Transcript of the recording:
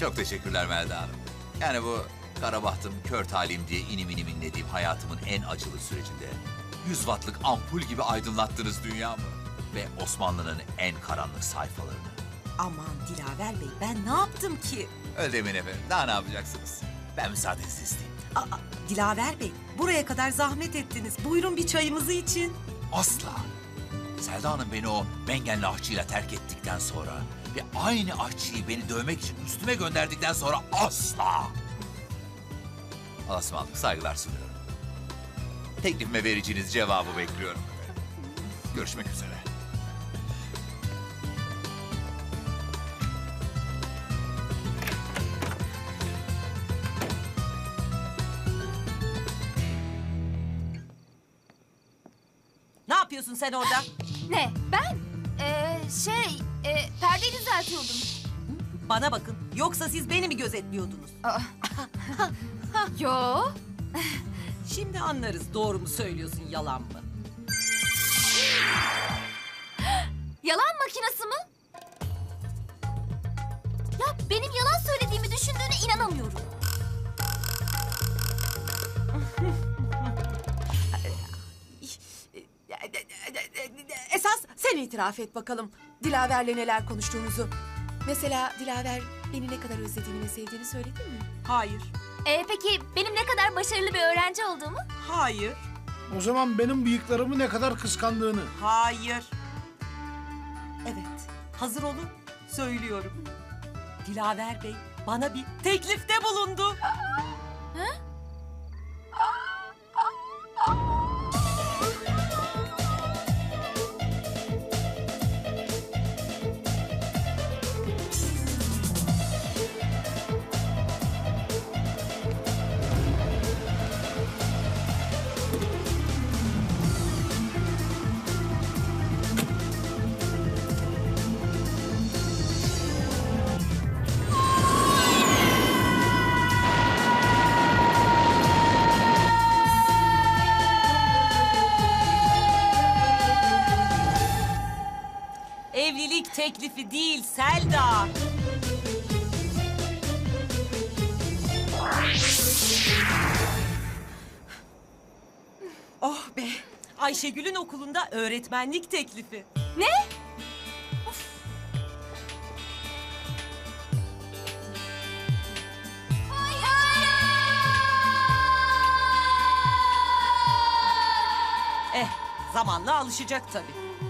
Çok teşekkürler Melda Hanım. Yani bu kara bahtım, kör talim diye inim inim inlediğim hayatımın en acılı sürecinde 100 wattlık ampul gibi aydınlattınız dünyamı. Ve Osmanlı'nın en karanlık sayfalarını. Aman Dilaver Bey ben ne yaptım ki? Öyle demeyin efendim. Daha ne yapacaksınız? Ben müsaadenizi isteyeyim. Aa, Dilaver Bey buraya kadar zahmet ettiniz. Buyurun bir çayımızı için. Asla. Selda Hanım beni o mengenli aşçıyla terk ettikten sonra ve aynı aşçıyı beni dövmek için üstüme gönderdikten sonra asla. Allah'a ısmarladık, saygılar sunuyorum. Teklifime vereceğiniz cevabı bekliyorum. Görüşmek üzere. Yapıyorsun sen orada? Ne? Ben? Ee, şey, e, perdeyi düzeltiyordum. Bana bakın. Yoksa siz beni mi gözetliyordunuz? Yo. Şimdi anlarız doğru mu söylüyorsun yalan mı? Yalan makinesi mi? Ya benim yalan söylediğimi düşündüğüne inanamıyorum. İtiraf et bakalım. Dilaver'le neler konuştuğunuzu. Mesela Dilaver beni ne kadar özlediğini ve sevdiğini söyledin mi? Hayır. Ee, peki benim ne kadar başarılı bir öğrenci olduğumu? Hayır. O zaman benim bıyıklarımı ne kadar kıskandığını. Hayır. Evet. Hazır olun. Söylüyorum. Dilaver Bey bana bir teklifte bulundu. Evlilik teklifi değil Selda. Oh be. Ayşegül'ün okulunda öğretmenlik teklifi. Ne? Eh, zamanla alışacak tabii.